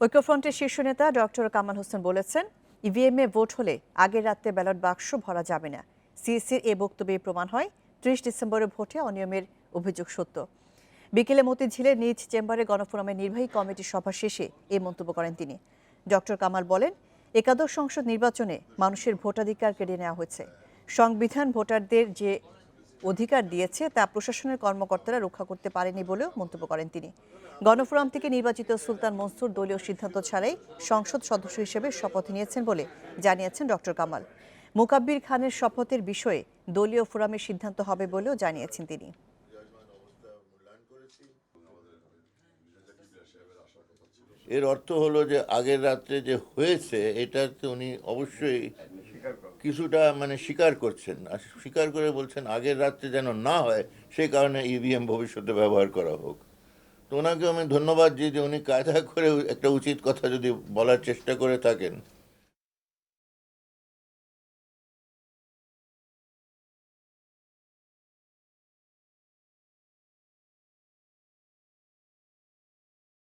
ঐক্যফ্রন্টের শীর্ষ নেতা ডক্টর কামাল হোসেন বলেছেন, ইভিএম এ ভোট হলে আগের রাতে ব্যালট বাক্স ভরা যাবে না। সিএসির এ বক্তব্যে প্রমাণ হয় ত্রিশ ডিসেম্বরের ভোটে অনিয়মের অভিযোগ সত্য। বিকেলে মতিঝিলে নিজ চেম্বারে গণফোরামের নির্বাহী কমিটির সভা শেষে এই মন্তব্য করেন তিনি। ডক্টর কামাল বলেন, একাদশ সংসদ নির্বাচনে মানুষের ভোটাধিকার কেড়ে নেওয়া হয়েছে। সংবিধান ভোটারদের যে অধিকার দিয়েছে তা প্রশাসনের কর্মকর্তারা রক্ষা করতে পারেনি বলেও মন্তব্য করেন তিনি। গণফোরাম থেকে নির্বাচিত সুলতান মনসুর দলীয় সিদ্ধান্ত ছাড়াই সংসদ সদস্য হিসেবে শপথ নিয়েছেন বলে জানিয়েছেন ডক্টর কামাল। মুকাব্বির খানের শপথের বিষয়ে দলীয় ফোরামের সিদ্ধান্ত হবে বলেও জানিয়েছেন তিনি। এর অর্থ হলো যে আগের রাত্রে যে হয়েছে, এটাতে উনি অবশ্যই কিছুটা মানে স্বীকার করছেন। আর স্বীকার করে বলছেন, আগের রাত্রে যেন না হয়, সে কারণে ইভিএম ভবিষ্যতে ব্যবহার করা হোক। তো ওনাকে আমি ধন্যবাদ দিই যে উনি কায়দা করে একটা উচিত কথা যদি বলার চেষ্টা করে থাকেন।